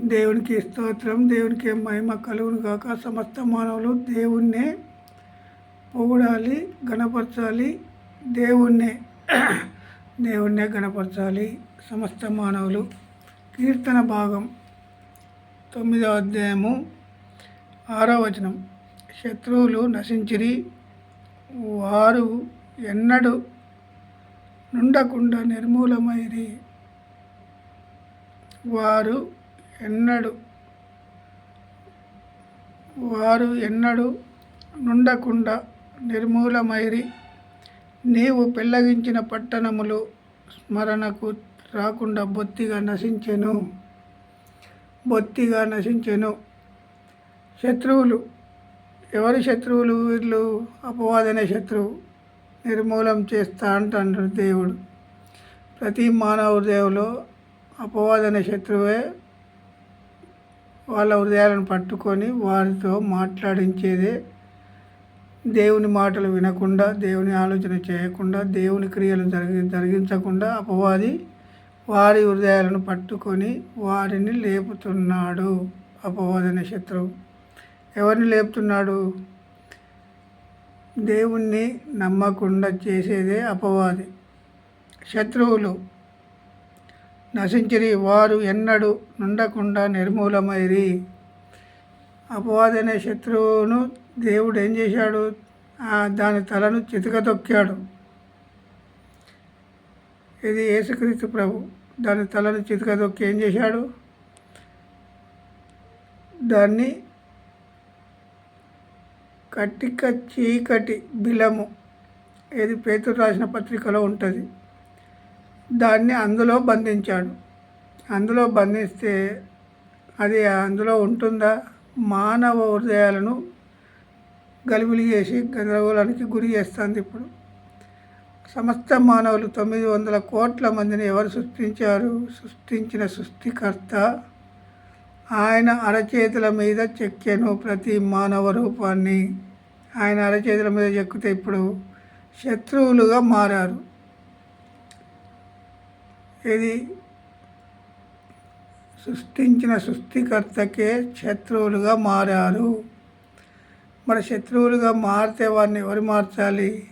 దేవునికి స్తోత్రం దేవునికి మహిమ కలుగును కాక సమస్త మానవులు దేవుణ్ణే పొగడాలి గణపరచాలి. దేవుణ్ణే దేవుణ్ణే గణపరచాలి. సమస్త మానవులు. కీర్తన భాగం తొమ్మిదవ అధ్యాయము ఆరో వచనం. శత్రువులు నశించిరి వారు ఎన్నడు నుండకుండా నిర్మూలమైరి. వారు ఎన్నడు? వారు ఎన్నడు నుండకుండా నిర్మూలమైరి నీవు పెళ్ళగించిన పట్టణములు స్మరణకు రాకుండా బొత్తిగా నశించెను. బొత్తిగా నశించెను. శత్రువులు ఎవరి శత్రువులు? వీళ్ళు అపవాదనే శత్రువు. నిర్మూలం చేస్తా అంటాడు దేవుడు. ప్రతి మానవ దేవులో అపవాదనే శత్రువే వాళ్ళ హృదయాలను పట్టుకొని వారితో మాట్లాడించేదే దేవుని మాటలు వినకుండా దేవుని ఆలోచన చేయకుండా దేవుని క్రియలు జరిగి జరిగించకుండా అపవాది వారి హృదయాలను పట్టుకొని వారిని లేపుతున్నాడు. అపవాదన శత్రువు. ఎవరిని లేపుతున్నాడు? దేవుణ్ణి నమ్మకుండా చేసేదే అపవాది. శత్రువులు. నశించిరి వారు ఎన్నడు నుండకుండా నిర్మూలమైరి. అపవాదనే శత్రువును దేవుడు ఏం చేశాడు? దాని తలను చితకతొక్కాడు ఇది యేసుక్రీస్తు ప్రభు. దాని తలను చితకతొక్కి ఏం చేశాడు? దాన్ని కట్టిక చీకటి బిలము ఏది పేతురు రాసిన పత్రికలో ఉంటుంది. దాన్ని అందులో బంధించాడు. అందులో బంధిస్తే అది అందులో ఉంటుందా? మానవ హృదయాలను గలిబిలి చేసి గందరగోళానికి గురి చేస్తుంది ఇప్పుడు. సమస్త మానవులు తొమ్మిది వందల కోట్ల మందిని ఎవరు సృష్టించారు? సృష్టించిన సృష్టికర్త ఆయన అరచేతుల మీద చెక్కాను ప్రతి మానవ రూపాన్ని. ఆయన అరచేతుల మీద చెక్కితే ఇప్పుడు శత్రువులుగా మారారు. ఇది సృష్టించిన సృష్టికర్తకే శత్రువులుగా మారారు. మరి శత్రువులుగా మారితే వారిని ఎవరు మార్చాలి?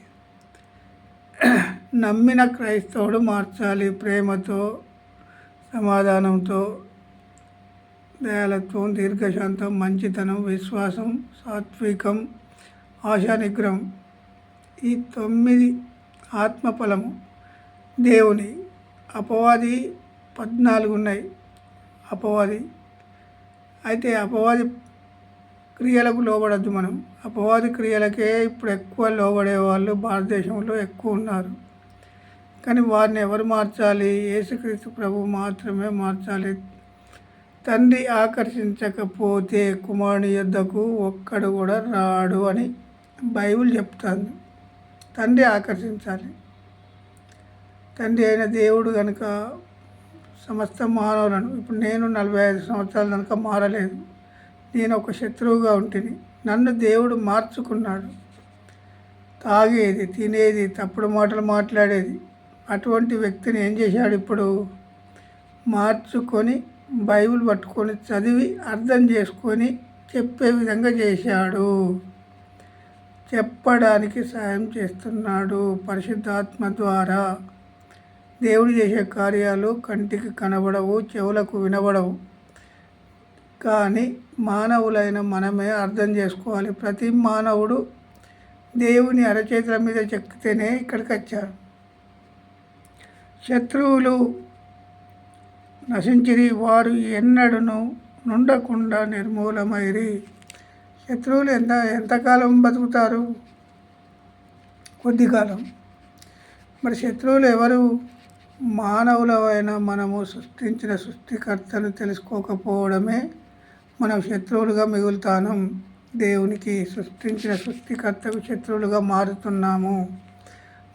నమ్మిన క్రైస్తవుడు మార్చాలి ప్రేమతో సమాధానంతో దయాలత్వం దీర్ఘశాంతం మంచితనం విశ్వాసం సాత్వికం ఆశానిగ్రహం ఈ తొమ్మిది ఆత్మఫలము దేవుని అపవాది పద్నాలుగు ఉన్నాయి. అపవాది. అయితే అపవాది క్రియలకు లోబడద్దు మనం. అపవాది క్రియలకే ఇప్పుడు ఎక్కువ లోబడే వాళ్ళు భారతదేశంలో ఎక్కువ ఉన్నారు. కానీ వారిని ఎవరు మార్చాలి? యేసుక్రీస్తు ప్రభు మాత్రమే మార్చాలి. తండ్రి ఆకర్షించకపోతే కుమారుని యొద్దకు ఒక్కడు కూడా రాడు అని బైబిల్ చెప్తాను తండ్రి ఆకర్షించాలి. తండ్రి అయిన దేవుడు కనుక సమస్త మానవులను ఇప్పుడు నేను నలభై ఐదు సంవత్సరాలు కనుక మారలేదు. నేను ఒక శత్రువుగా ఉంటుంది నన్ను దేవుడు మార్చుకున్నాడు. తాగేది తినేది తప్పుడు మాటలు మాట్లాడేది. అటువంటి వ్యక్తిని ఏం చేశాడు ఇప్పుడు? మార్చుకొని బైబిల్ పట్టుకొని చదివి అర్థం చేసుకొని చెప్పే విధంగా చేశాడు. చెప్పడానికి సాయం చేస్తున్నాడు పరిశుద్ధాత్మ ద్వారా. దేవుడు చేసే కార్యాలు కంటికి కనబడవు చెవులకు వినబడవు. కానీ మానవులైన మనమే అర్థం చేసుకోవాలి. ప్రతి మానవుడు దేవుని అరచేతుల మీద చెక్కితేనే ఇక్కడికి వచ్చారు శత్రువులు నశించిరి వారు ఎన్నడను నుండకుండా నిర్మూలమైరి. శత్రువులు ఎంత ఎంతకాలం బతుకుతారు? కొద్ది కాలం మరి శత్రువులు ఎవరు? మానవులమైన మనము సృష్టించిన సృష్టికర్తను తెలుసుకోకపోవడమే మనం శత్రువులుగా మిగులుతాను. దేవునికి సృష్టించిన సృష్టికర్తకు శత్రువులుగా మారుతున్నాము.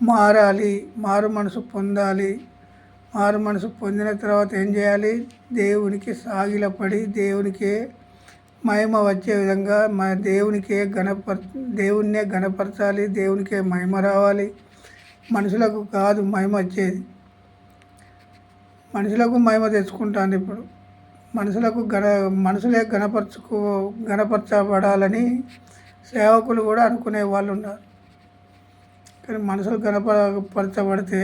మారాలి మారు మనసు పొందాలి. మారు మనసు పొందిన తర్వాత ఏం చేయాలి? దేవునికి సాగిలపడి దేవునికే మహిమ వచ్చే విధంగా మన దేవునికే గణపర దేవునినే గణపరచాలి దేవునికే మహిమ రావాలి. మనుషులకు కాదు మహిమ వచ్చేది. మనుషులకు మహిమ తెచ్చుకుంటాను ఇప్పుడు. మనుషులకు గణ మనుషులే గణపరచుకో గణపరచబడాలని సేవకులు కూడా అనుకునే వాళ్ళు ఉన్నారు. కానీ మనుషులు గణపరచబడితే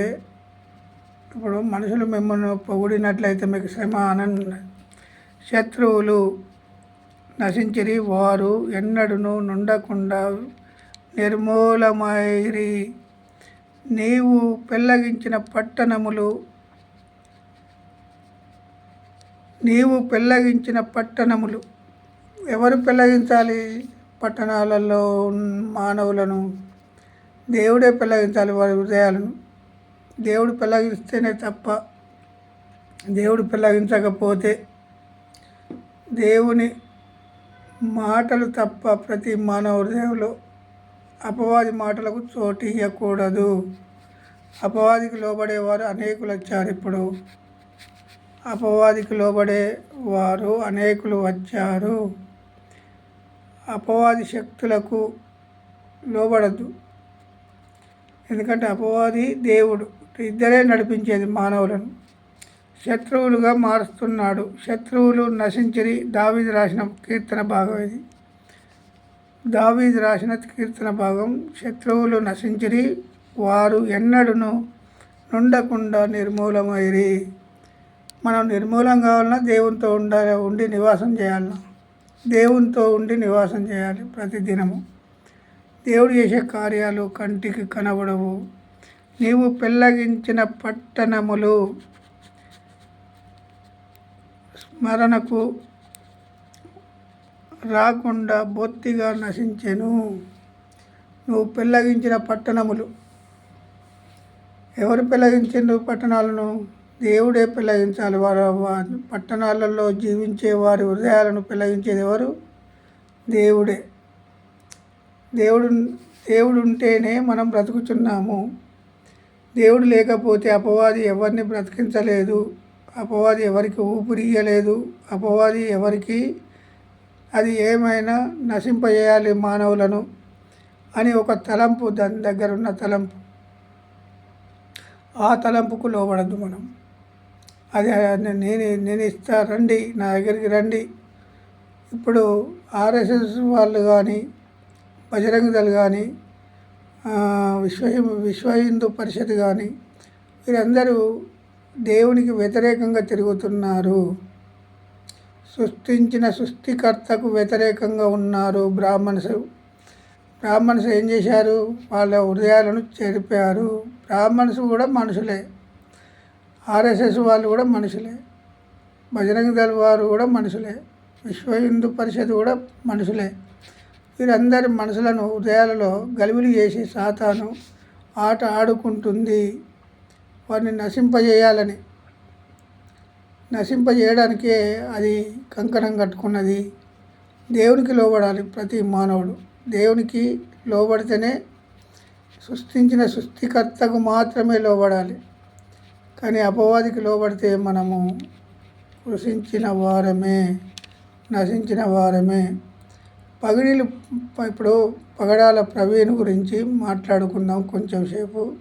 ఇప్పుడు మనుషులు మిమ్మల్ని పొగిడినట్లయితే మీకు శ్రమ ఆనంద శత్రువులు నశించిరి వారు ఎన్నడును నుండకుండా నిర్మూలమైరి. నీవు పెళ్ళగించిన పట్టణములు నీవు పెళ్ళగించిన పట్టణములు. ఎవరు పెళ్ళగించాలి పట్టణాలలో మానవులను. దేవుడే పెళ్ళగించాలి వారి హృదయాలను. దేవుడు పెళ్ళగిస్తేనే తప్ప దేవుడు పెళ్ళగించకపోతే దేవుని మాటలు తప్ప ప్రతి మానవ హృదయంలో అపవాది మాటలకు చోటు ఇవ్వకూడదు అపవాదికి లోబడేవారు అనేకులు వచ్చారు ఇప్పుడు. అపవాదికి లోబడే వారు అనేకులు వచ్చారు. అపవాది శక్తులకు లోబడద్దు. ఎందుకంటే అపవాది దేవుడు. ఇద్దరే నడిపించేది మానవులను. శత్రువులుగా మారుస్తున్నాడు. శత్రువులు నశించిరి. దావీది రాసిన కీర్తన భాగం ఇది. దావీది రాసిన కీర్తన భాగం శత్రువులు నశించిరి. వారు ఎన్నడను నుండకుండా నిర్మూలమైరి. మనం నిర్మూలం కావాలన్నా దేవునితో ఉండాలి ఉండి నివాసం చేయాలన్నా. దేవునితో ఉండి నివాసం చేయాలి ప్రతిదినము. దేవుడు చేసే కార్యాలు కంటికి కనబడవు. నీవు పెళ్ళగించిన పట్టణములు స్మరణకు రాకుండా బొత్తిగా నశించెను. నువ్వు పెళ్ళగించిన పట్టణములు. ఎవరు పెళ్ళగించిండు పట్టణాలను? దేవుడే పెళ్ళగించాలి వారు పట్టణాలలో జీవించే వారి హృదయాలను పెళ్ళగించేది ఎవరు? దేవుడే. దేవుడు దేవుడు ఉంటేనే మనం బ్రతుకుతున్నాము దేవుడు లేకపోతే అపవాది ఎవరిని బ్రతికించలేదు. అపవాది ఎవరికి ఊపిరియలేదు అపవాది ఎవరికి అది ఏమైనా నశింపజేయాలి మానవులను అని ఒక తలంపు దాని దగ్గరున్న తలంపు. ఆ తలంపుకు లోబడద్దు మనం. అది నేను నేను ఇస్తా రండి నా దగ్గరికి రండి. ఇప్పుడు ఆర్ఎస్ఎస్ వాళ్ళు కానీ బజరంగ దళ్ కానీ విశ్వ విశ్వ హిందూ పరిషత్ కానీ వీరందరూ దేవునికి వ్యతిరేకంగా తిరుగుతున్నారు. సృష్టించిన సృష్టికర్తకు వ్యతిరేకంగా ఉన్నారు బ్రాహ్మణ్స్ బ్రాహ్మణ్స్ ఏం చేశారు? వాళ్ళ హృదయాలను చెరిపారు. బ్రాహ్మణ్స్ కూడా మనుషులే. ఆర్ఎస్ఎస్ వాళ్ళు కూడా మనుషులే. బజరంగ దళ వారు కూడా మనుషులే. విశ్వ హిందూ పరిషత్ కూడా మనుషులే. వీరందరి మనసులను హృదయాలలో గలిబిలి చేసి సాతాను ఆట ఆడుకుంటుంది. వారిని నశింపజేయాలని. నశింపజేయడానికే అది కంకణం కట్టుకున్నది. దేవునికి లోబడాలి ప్రతి మానవుడు. దేవునికి లోబడితేనే సృష్టించిన సృష్టికర్తకు మాత్రమే లోబడాలి. కానీ అపవాదికి లోబడితే మనము కృషించిన వారమే నశించిన వారమే. పగిడిలు ఇప్పుడు పగడాల ప్రవీణ్ గురించి మాట్లాడుకుందాం కొంచెం సేపు.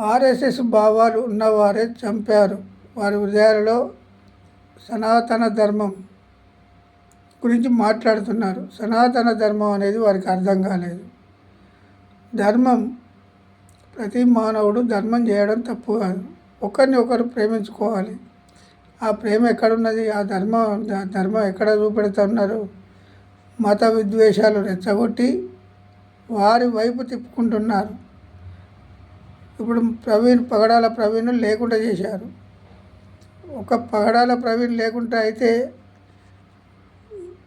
ఆర్ఎస్ఎస్ భావాలు ఉన్నవారే చంపారు. వారి హృదయాలలో సనాతన ధర్మం గురించి మాట్లాడుతున్నారు. సనాతన ధర్మం అనేది వారికి అర్థం కాలేదు. ధర్మం ప్రతి మానవుడు ధర్మం చేయడం తప్పు కాదు. ఒకరిని ఒకరు ప్రేమించుకోవాలి. ఆ ప్రేమ ఎక్కడున్నది? ఆ ధర్మం ధర్మం ఎక్కడ చూపెడుతున్నారు? మత విద్వేషాలు రెచ్చగొట్టి వారి వైపు తిప్పుకుంటున్నారు. ఇప్పుడు ప్రవీణ్ పగడాల ప్రవీణ్ లేకుండా చేశారు. ఒక పగడాల ప్రవీణ్ లేకుండా అయితే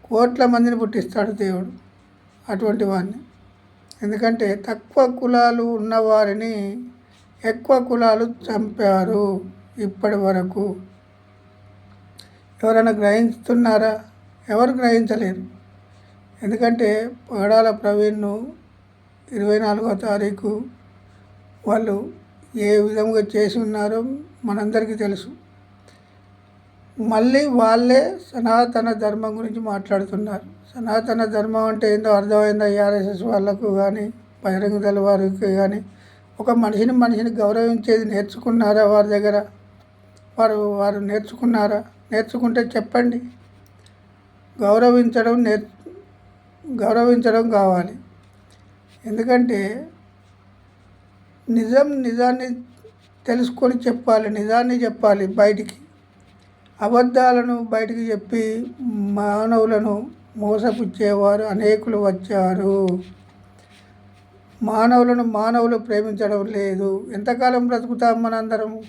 కోట్ల మందిని పుట్టిస్తాడు దేవుడు అటువంటి వాడిని. ఎందుకంటే తక్కువ కులాలు ఉన్నవారిని ఎక్కువ కులాలు చంపారు ఇప్పటి వరకు. ఎవరైనా గ్రహిస్తున్నారా ఎవరు గ్రహించలేరు. ఎందుకంటే పగడాల ప్రవీణ్ను ఇరవై నాలుగో తారీఖు వాళ్ళు ఏ విధంగా చేసి ఉన్నారో మనందరికీ తెలుసు. మళ్ళీ వాళ్ళే సనాతన ధర్మం గురించి మాట్లాడుతున్నారు. సనాతన ధర్మం అంటే ఏందో అర్థమైందా ఆర్ఎస్ఎస్ వాళ్ళకు కానీ బహిరంగ దళ వారికి కానీ ఒక మనిషిని మనిషిని గౌరవించేది నేర్చుకున్నారా వారి దగ్గర? వారు వారు నేర్చుకున్నారా? నేర్చుకుంటే చెప్పండి. గౌరవించడం నేర్ గౌరవించడం కావాలి. ఎందుకంటే నిజం నిజాన్ని తెలుసుకొని చెప్పాలి నిజాన్ని చెప్పాలి బయటికి. అబద్ధాలను బయటకు చెప్పి మానవులను మోసపుచ్చేవారు అనేకులు వచ్చారు. మానవులను మానవులు ప్రేమించడం లేదు. ఎంతకాలం బ్రతుకుతాం మనందరం?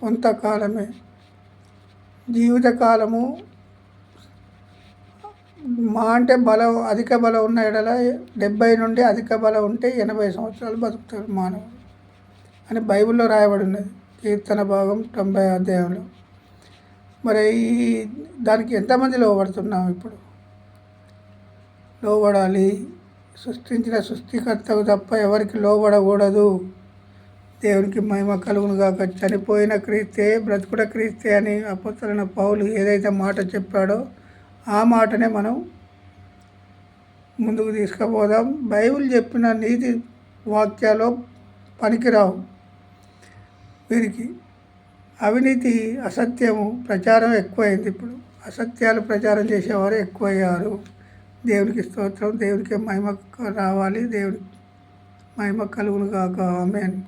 కొంతకాలమే. జీవితకాలము మా అంటే బలం అధిక బలం ఉన్న ఎడల డెబ్బై నుండి అధిక బలం ఉంటే ఎనభై సంవత్సరాలు బతుకుతారు మానవుడు అని బైబిల్లో రాయబడి ఉన్నది కీర్తన భాగం తొంభై అధ్యాయంలో. మరి ఈ దానికి ఎంతమంది లోబడుతున్నాం ఇప్పుడు? లోబడాలి. సృష్టించిన సృష్టికర్తకు తప్ప ఎవరికి లోబడకూడదు. దేవునికి మహిమ కలుగును కాక చనిపోయిన క్రీస్తే బ్రతుకుడ క్రీస్తే అని అపోతలైన పౌలు ఏదైతే మాట చెప్పాడో ఆ మాటనే మనం ముందుకు తీసుకుపోదాం. బైబిల్ చెప్పిన నీతి వాక్యాలు పనికిరావు వీరికి. అవినీతి అసత్యము ప్రచారం ఎక్కువైంది ఇప్పుడు. అసత్యాలు ప్రచారం చేసేవారు ఎక్కువయ్యారు. దేవునికి స్తోత్రం దేవునికి మహిమ రావాలి దేవుని మహిమ కలుగును కాక ఆమెన్.